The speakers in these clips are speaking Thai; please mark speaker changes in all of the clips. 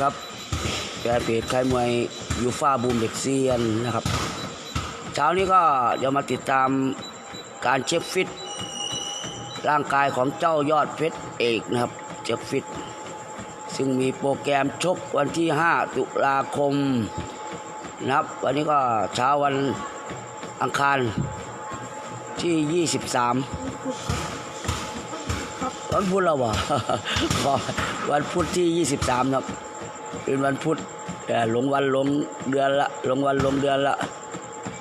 Speaker 1: ครับแฟนเพจค่ายมวยยูฟ่าบูมเด็กเซียนนะครับ เช้านี้ก็เดี๋ยวมาติดตามการเช็คฟิต ร่างกายของเจ้ายอดเพชรเอกนะครับเช็คฟิต ซึ่งมีโปรแกรมชกวันที่ 5 ตุลาคมนะครับ วันนี้ก็เช้าวันอังคารที่ 23 วันพุธแล้ววะวันพุธที่ 23 ครับ เป็นวันพุธแต่หลงวันหลงเดือนละหลงวันหลงเดือนละ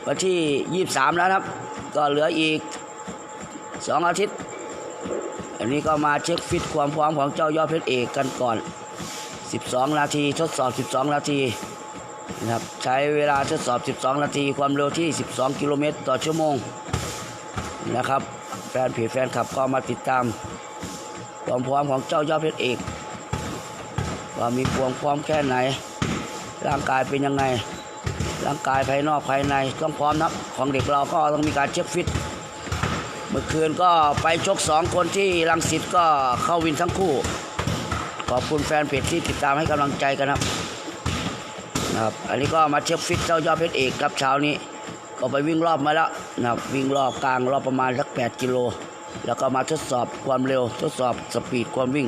Speaker 1: วันที่23แล้วครับ ก็เหลืออีก2องอาทิตย์ อันนี้ก็มาเช็คฟิตความพร้อมของเจ้ายอดเพชรเอกกันก่อน 12 นาทีทดสอบ 12 นาทีนะครับใช้เวลาทดสอบ 12 นาที ความเร็วที่ 12 กิโลเมตรต่อชั่วโมงนะครับ แฟนเพจแฟนคลับก็มาติดตามความพร้อมของเจ้ายอดเพชรเอก ว่ามีความพร้อมแค่ไหน ร่างกายเป็นยังไง ร่างกายภายนอกภายในต้องพร้อมนะของเด็กเราก็ต้องมีการเช็คฟิต เมื่อคืนก็ไปชกสองคนที่รังสิตก็เข้าวินทั้งคู่ ขอบคุณแฟนเพจที่ติดตามให้กำลังใจกันครับนะครับ อันนี้ก็มาเช็คฟิตเจ้ายอดเพชรเอกครับเช้านี้ ก็ไปวิ่งรอบมาแล้วนะครับวิ่งรอบกลางรอบประมาณสัก8กิโลแล้วก็มาทดสอบความเร็วทดสอบสปีดความวิ่ง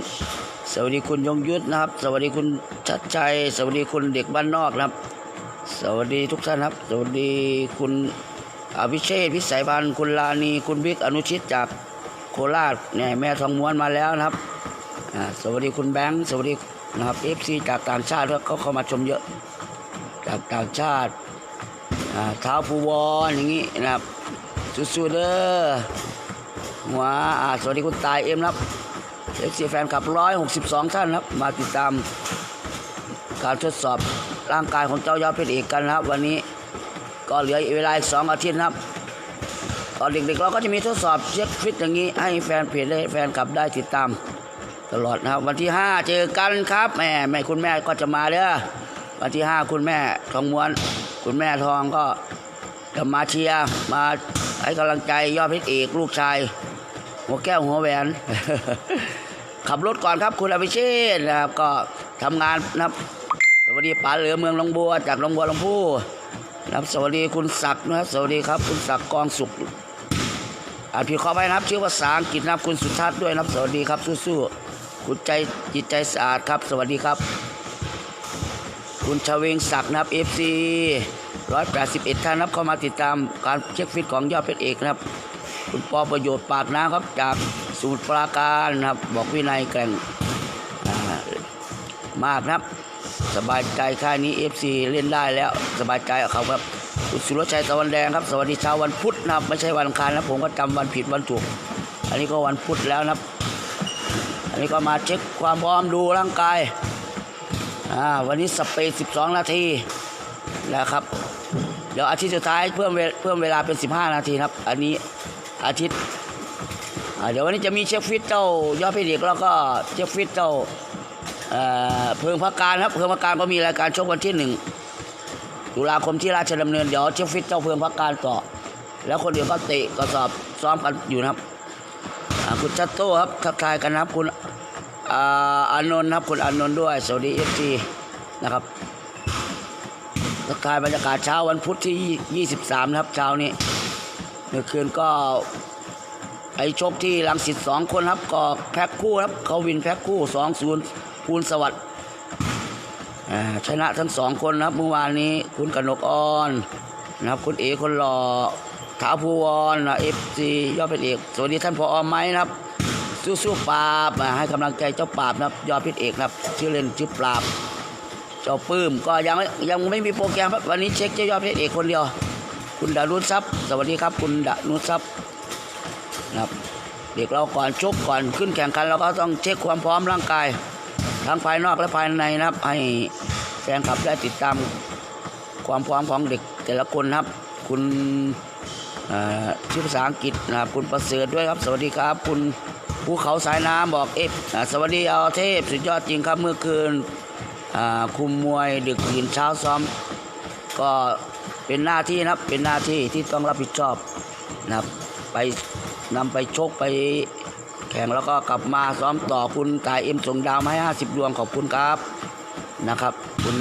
Speaker 1: สวัสดีคุณยงยุทธนะครับ สวัสดีคุณชัดชัยสวัสดีคุณเด็กบ้านนอกนะครับ สวัสดีทุกท่านครับ สวัสดีคุณอภิเชษพิสัยพันธ์คุณลานีคุณบิ๊กอนุชิตจากโคราชเนี่ยแม่ทองม้วนมาแล้วนะครับสวัสดีคุณแบงค์สวัสดีนะครับเอฟซีจากต่างชาติก็เข้ามาชมเยอะ จากต่างชาติเท้าภูวรอย่างนี้นะครับสู้ๆเด้อหัวอ่าสวัสดีคุณตายเอ็มครับ เอฟซีแฟนคลับร้อยหกสิบสองท่านครับ มาติดตามการทดสอบร่างกายของเจ้ายอดเพชรเอกกันนะครับ วันนี้ก็เหลือเวลาอีกสองอาทิตย์นะครับ ตอนเด็กๆเราก็จะมีทดสอบเช็คฟิตอย่างนี้ ให้แฟนเพจและแฟนคลับได้ติดตาม ตลอดนะครับ วันที่ 5 เจอกันครับแม่แม่คุณแม่ก็จะมาเด้อวันที่ 5 คุณแม่ทองม้วน คุณแม่ทองก็จะมาเชียร์มาให้กำลังใจยอดเพชรเอกลูกชาย หัวแก้วหัวแหวน ขับรถก่อนครับคุณอภิเชษนะครับ ก็ทำงานนะครับสวัสดีป๋าเหลือเมืองลงบัวจากลงบัวลำพูนะครับสวัสดีคุณศักดิ์นะครับสวัสดีครับ คุณศักดิ์กองสุขอ่านผิดขอไปนะครับ ชื่อภาษาอังกฤษนะครับคุณสุทัศน์ด้วยนะครับ สวัสดีครับสู้ๆคุณใจจิตใจสะอาดครับ สวัสดีครับ คุณชเวงศักดิ์นะครับเอฟซีร้อยแปดสิบเอ็ดท่านนะครับเข้ามาติดตามการเช็คฟิตของยอดเพชรเอกนะครับ คุณปอประโยชน์ปากน้ำครับจาก สมุทรปราการนะครับ บอกวินัยแกร่งมากนะครับ สบายใจค่ายนี้ FC เล่นได้แล้วสบายใจกับเขาครับคุณสุรชัยตะวันแดงครับ สวัสดีเช้าวันพุธนะครับ ไม่ใช่วันอังคารนะผมก็จำวันผิดวันถูก อันนี้ก็วันพุธแล้วนะครับ อันนี้ก็มาเช็คความพร้อมดูร่างกายอ่าวันนี้สเปซ12 นาทีนะครับเดี๋ยวอาทิตย์สุดท้ายเพิ่มเวเพิ่มเวลาเป็น 15 นาทีครับ อันนี้อาทิตย์ เดี๋ยววันนี้จะมีเช็คฟิตเจ้ายอดพชรเด็กแล้วก็เช็คฟิตเจ้าเอ่อเพิงพักการครับเพิงพักการก็มีรายการชกวันที่หนึ่งตุลาคมที่ราชดำเนินเดี๋ยวเชฟฟิตเจ้าเพิงพักการต่อ แล้วคนเดียวก็เตะก็สอบซ้อมกันอยู่นะครับคุณชัตโต้ครับทักทายกันนะครับคุณอานนท์ครับคุณอานนท์ด้วยสวัสดีเอฟซีนะครับทักทายบรรยากาศเช้าวันพุธที่ 23 นะครับเช้านี้เมื่อคืนก็ ชกที่ลังสิตสองคนครับก็แพ็คคู่ครับเขาวินแพ็คคู่สองศูนย์ภูลสวัสดิ์ชนะทั้งสองคนนะครับเมื่อวานนี้คุณกนกอ่อนนะครับคุณเอคนหล่อถาภูวรนะเอฟซียอดเป็นเอกสวัสดีท่านพออไม้นะครับสู้ๆปราบให้กำลังใจเจ้าปราบนะครับยอดเพชรเอกนะครับชื่อเล่นชื่อปราบ เจ้าปื้มก็ยังไม่ยังไม่มีโปรแกรมครับวันนี้เช็คเจ้ายอดเพชรเอกคนเดียว คุณดารุณทรัพย์สวัสดีครับ คุณดารุณทรัพย์ นะครับเด็กเราก่อนชกก่อนขึ้นแข่งขันเราก็ต้องเช็คความพร้อมร่างกาย ทั้งภายนอกและภายในนะครับ ให้แฟนคลับได้ติดตามความพร้อมของเด็กแต่ละคนนะครับ คุณชื่อภาษาอังกฤษนะครับคุณประเสริฐด้วยครับ สวัสดีครับ คุณภูเขาสายน้ำบอกเอฟสวัสดีเอาเทพสุดยอดจริงครับเมื่อคืนคุมมวยดึกดื่นเช้าซ้อม ก็เป็นหน้าที่นะครับเป็นหน้าที่ที่ต้องรับผิดชอบนะครับ ไปนำไปชกไปแข่งแล้วก็กลับมาซ้อมต่อคุณตายเอ็มส่งดาวมาให้ 50 ดวงขอบคุณครับนะครับ คุณ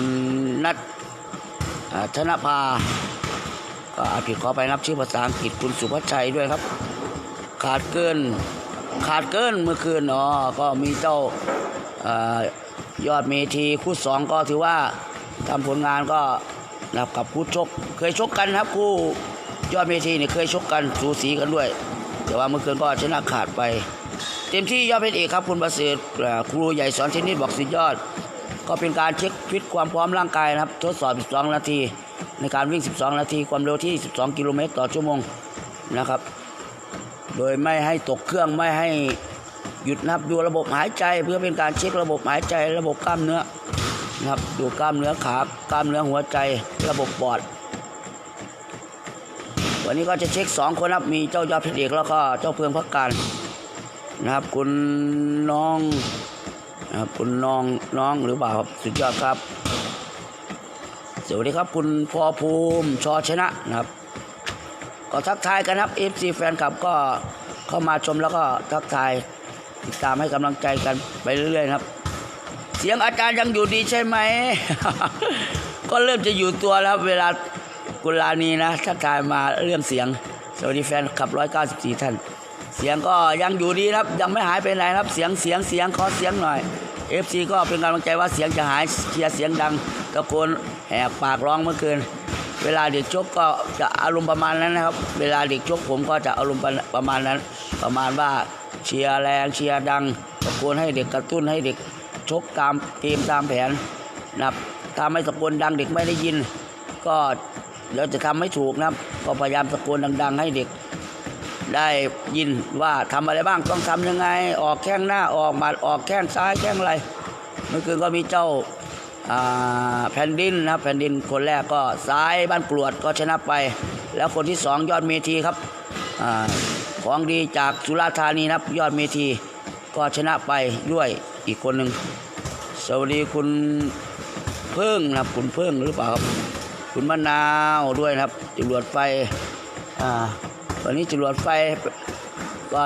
Speaker 1: นัทอ่าธนภาก็อาผิดขอไปนับชื่อภาษาอังกฤษคุณสุภชัยด้วยครับ ขาดเกินขาดเกินเมื่อคืนเนาะก็มีเจ้าอ่อยอดเมทีคู่สองก็ถือว่าทำผลงานก็นะครับกับคู่ชก เคยชกกันครับคู่ ยอดเมทีเนี่ยเคยชกกันสูสีกันด้วย แต่ว่าเมื่อคืนก็ชนะขาดไป เต็มที่ยอดเพชรเอกครับคุณประเสริฐเอ่อครูใหญ่สอนเทนนิสบอกสุดยอด ก็เป็นการเช็คฟิตความพร้อมร่างกายนะครับ ทดสอบ 12 นาที ในการวิ่ง 12 นาทีความเร็วที่ 12 กิโลเมตรต่อชั่วโมงนะครับ โดยไม่ให้ตกเครื่องไม่ให้หยุดนับดูระบบหายใจเพื่อเป็นการเช็คระบบหายใจ ระบบกล้ามเนื้อนะครับดูกล้ามเนื้อขากล้ามเนื้อหัวใจ ระบบปอด วันนี้ก็จะเช็คสองคนครับ มีเจ้ายอดเพชรเอกแล้วก็เจ้าเพืองพักการนะครับ คุณน้องนะครับคุณน้องน้องหรือเปล่าครับสุดยอดครับ สวัสดีครับคุณพอภูมิชอชนะนะครับ ก็ทักทายกันครับ FC แฟนคลับก็เข้ามาชมแล้วก็ทักทายติดตามให้กำลังใจกันไปเรื่อยๆครับ เสียงอาจารย์ยังอยู่ดีใช่ไหม ก็เริ่มจะอยู่ตัวแล้วเวลา กุลานีนะทักทายมาเรื่องเสียง สวัสดีแฟนคลับ 194 ท่าน เสียงก็ยังอยู่ดีครับ ยังไม่หายไปไหนครับ เสียงเสียงเสียงขอเสียงหน่อย FC ก็เป็นกำลังใจว่าเสียงจะหายเชียร์เสียงดังตะโกนแหกปากร้องเมื่อคืน เวลาเด็กชกก็จะอารมณ์ประมาณนั้นนะครับ เวลาเด็กชกผมก็จะอารมณ์ประมาณนั้น ประมาณว่าเชียร์แรงเชียร์ดังตะโกนให้เด็กกระตุ้นให้เด็กชกตามเกมตามแผนนะครับถ้าไม่ตะโกนดังเด็กไม่ได้ยิน ก็ เดี๋ยวจะทำไม่ถูกนะครับ ก็พยายามตะโกนดัง ๆ ให้เด็ก ได้ยินว่าทำอะไรบ้างต้องทำยังไง ออกแข้งหน้าออกหมัดออกแข้งซ้ายแข้งอะไรเมื่อคืนก็มีเจ้าแผ่นดินนะครับแผ่นดินคนแรกก็ซ้ายบ้านกรวดก็ชนะไป แล้วคนที่สองยอดเมทีครับอของดีจากสุราษฎร์ธานีนะครับ ยอดเมทีก็ชนะไปด้วยอีกคนหนึ่งสวัสดีคุณเพิ่งนะคุณเพิ่งหรือเปล่าครับ คุณมะนาวด้วยนะครับจรวดไฟอ่าวันนี้จรวดไฟก็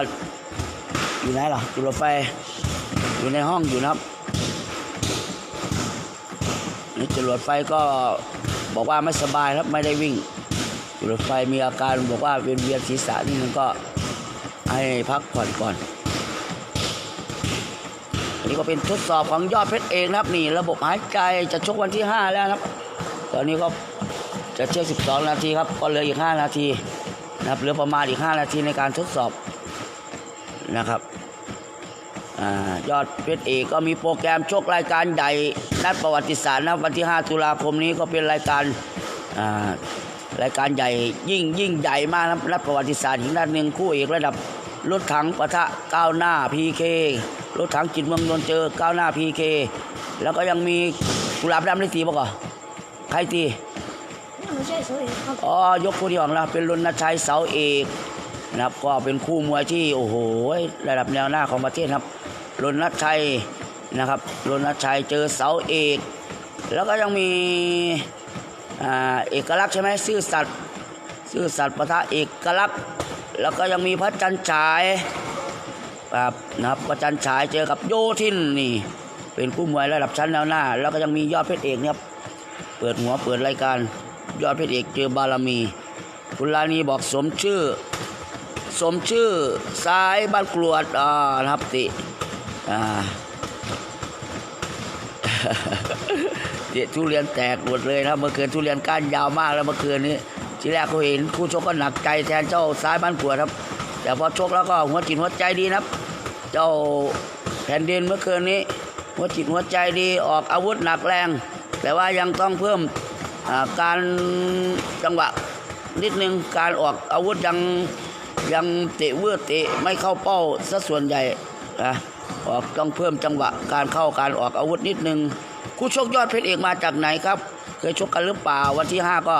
Speaker 1: อยู่ไหนล่ะจรวดไฟอยู่ในห้องอยู่นะครับนี่จรวดไฟก็บอกว่าไม่สบายครับไม่ได้วิ่งจรวดไฟมีอาการบอกว่าเวียนเวียนศีรษะนี่มันก็ให้พักผ่อนก่อนอันนี้ก็เป็นทดสอบของยอดเพชรเองนะครับนี่ ระบบหายใจจะชกวันที่ 5 แล้วนะครับ ตอนนี้ก็จะเช็ค12 นาทีครับ ก็เหลืออีก 5 นาทีนะครับเหลือประมาณอีก 5 นาทีในการทดสอบนะครับอยอดเพชรเอกก็มีโปรแกรมชกรายการใหญ่นัดประวัติศาสตร์นะวันที่ 5 ตุลาคมนี้ก็เป็นรายการรายการใหญ่ยิ่งยิ่งใหญ่มากนะนับนัดประวัติศาสตร์อีกนัดหนึ่งคู่เอกระดับรถถังปะทะก้าวหน้าพีเครถถังจิตเมืองนนเจอก้าวหน้าพีเคแล้วก็ยังมีกุหลาบดำได้ตีป่ะก่อ ครตี
Speaker 2: ไม่ใช่โซเอกครับ
Speaker 1: อ๋อยกคู่ที่สองแล้วเป็นรณชัยเสาเอกนะครับ ก็เป็นคู่มวยที่โอ้โหระดับแนวหน้าของประเทศครับรณชัยนะครับรณชัยเจอเสาเอก แล้วก็ยังมีอ่าเอกลักษณ์ใช่ไหมซื่อสัตย์ซื่อสัตย์ปะทะเอกลักษณ์ แล้วก็ยังมีพระจันทร์ฉายครับนะครับพระจันทร์ฉายเจอกับโยทินนี่ เป็นคู่มวยระดับชั้นแนวหน้า แล้วก็ยังมียอดเพชรเอกนะครับเปิดหัวเปิดรายการ ยอดเพชรเอกเจอบารมีคุณลานีบอกสมชื่อ สมชื่อซ้ายบ้านกรวดอ่านะครับติอ่าเด็ทุเรียนแตกหมดเลยนะเมื่อคืนทุเรียนก้านยาวมากแล้วเมื่อคืนนี้ทีแรกเขาเห็นคู่ชกก็หนักใจแทนเจ้าซ้ายบ้านกรวดครับ แต่พอชกแล้วก็หัวจิตหัวใจดีนะครับ เจ้าแผ่นดินเมื่อคืนนี้หัวจิตหัวใจดีออกอาวุธหนักแรง แต่ว่ายังต้องเพิ่มการจังหวะนิดนึงการออกอาวุธยังยังเตะเวือเตะไม่เข้าเป้าซะส่วนใหญ่นะออกต้องเพิ่มจังหวะการเข้าการออกอาวุธนิดนึงคู่ชกยอดเพชรเอกมาจากไหนครับ เคยชกกันหรือเปล่าวันที่ 5 ก็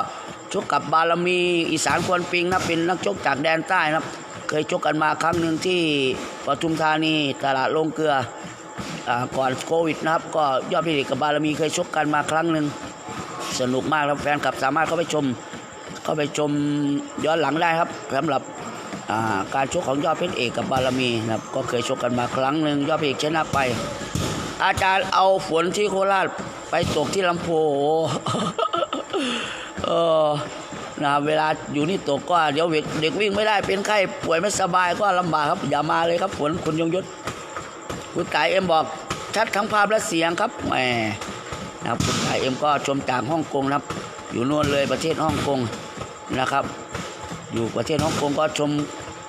Speaker 1: ชกกับบารมีอีสานควนปิงนะเป็นนักชกจากแดนใต้นะครับ เคยชกกันมาครั้งหนึ่งที่ปทุมธานีตลาดลงเกลือ ก่อนโควิดนะครับ ก็ยอดเพชรเอกกับบารมีเคยชกกันมาครั้งหนึ่งสนุกมากครับแฟนคลับสามารถเข้าไปชม เข้าไปชมย้อนหลังได้ครับสำหรับการชกของยอดเพชรเอกกับบารมีนะครับก็เคยชกกันมาครั้งหนึ่งยอดเพชรเอกชนะไป อาจารย์เอาฝนที่โคราชไปตกที่ลำโพงเออนะเวลาอยู่นี่ตกก็เดี๋ยวเด็กเด็กวิ่งไม่ได้เป็นไข้ป่วยไม่สบายก็ลำบากครับอย่ามาเลยครับฝนคุณยงยศ คุณตายเอ็มบอกชัดทั้งภาพและเสียงครับแหมนะครับคุณตายเอ็มก็ชมจากฮ่องกงนะครับ อยู่โน่นเลยประเทศฮ่องกงนะครับ อยู่ประเทศฮ่องกงก็ชม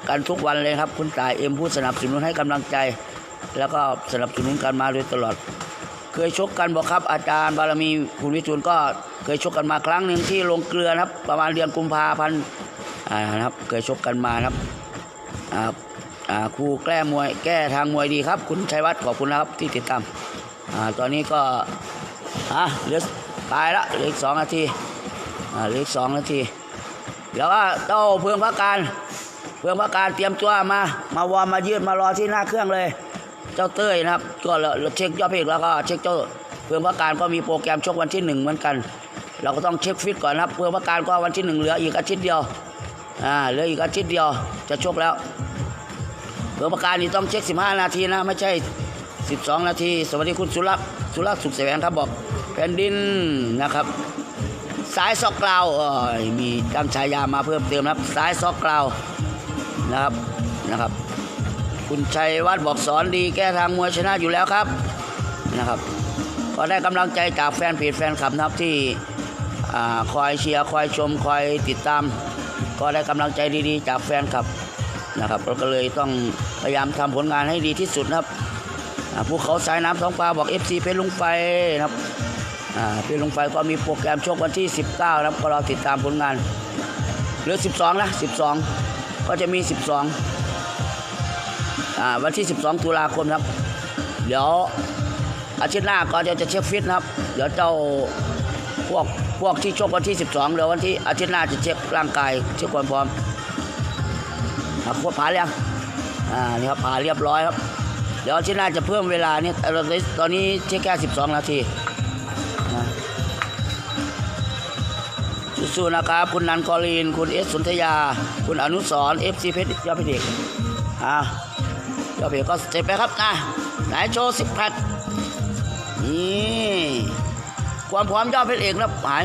Speaker 1: กันทุกวันเลยครับ คุณตายเอ็มผู้สนับสนุนให้กำลังใจ แล้วก็สนับสนุนกันมาโดยตลอด เคยชกกันบอกครับ อาจารย์บารมีคุณวิทูลก็เคยชกกันมาครั้งหนึ่งที่ลงเกลือนะครับ ประมาณเดือนกุมภาพันธ์นะครับเคยชกกันมานะครับ ครูแก้มวยแก้ทางมวยดีครับ คุณชัยวัฒน์ขอบคุณนะครับที่ติดตามอตอนนี้ก็อะเหลือตายละเหลืออีกสองนาทีเหลืออีกสองนาทีแล้วก็เต้าเพื่องพักการเพื่องพักการเตรียมตัวมามาวอร์มมายืดมารอที่หน้าเครื่องเลย เจ้าเต้ยนะครับก็เราเช็คยอดเพจแล้วก็เช็คเจ้าเพื่องพักการก็มีโปรแกรมชกวันที่หนึ่งเหมือนกัน เราก็ต้องเช็คฟิตก่อนนะครับ เพื่องพักการก็วันที่หนึ่งเหลืออีกอาทิตย์เดียวอ่าเหลืออีกอาทิตย์เดียวจะชกแล้ว เพื่องพัการนี่ต้องเช็ค 15 นาทีนะ ไม่ใช่ 12 นาที สวัสดีคุณสุรักษ์สุรักษ์สุขแสวงครับบอกแผ่นดินนะครับสายซอกกลาวเอ้ยมีตั้งฉายามาเพิ่มเติมนะครับสายซอกกลาวนะครับนะครับ คุณชัยวัฒน์บอกสอนดีแก้ทางมวยชนะอยู่แล้วครับนะครับ ก็ได้กำลังใจจากแฟนเพจแฟนคลับนะครับที่คอยเชียร์คอยชมคอยติดตาม ก็ได้กำลังใจดีๆ จากแฟนคลับ นะครับเราก็เลยต้องพยายามทำผลงานให้ดีที่สุดนะครับภูเขาสายน้ำท้องฟ้าบอก FC เพชรลุงไฟนะครับอ่าพี่ลงไปก็มีโปรแกรมชกวันที่ 19นะครับก็รอติดตามผลงานเหลือ 12 นะ 12 ก็จะมี 12อ่าวันที่ 12 ตุลาคมครับ เดี๋ยวอาทิตย์หน้าก็จะจะเช็คฟิตนะครับ เดี๋ยวเจ้าพวกพวกที่ชกวันที่ 12เดี๋ยววันที่อาทิตย์หน้าจะเช็คร่างกายเช็คความพร้อม อ่าโคตรผาเรียงอ่านี่ครับผาเรียบร้อยครับเดี๋ยวทิตย์หน้าจะเพิ่มเวลาเนี่ยตอนนี้เช็คแค่12 นาทีสู้ๆนะครับ คุณนันกอลีน คุณเอสสุนทยา คุณอนุสรเอฟซีเพชรยอดเพชรเด็กอะยอดเพชรก็เสร็จไปครับนะไหนโชว์สิบแพทนี่ความพร้อมยอดเพชรเอกนะหาย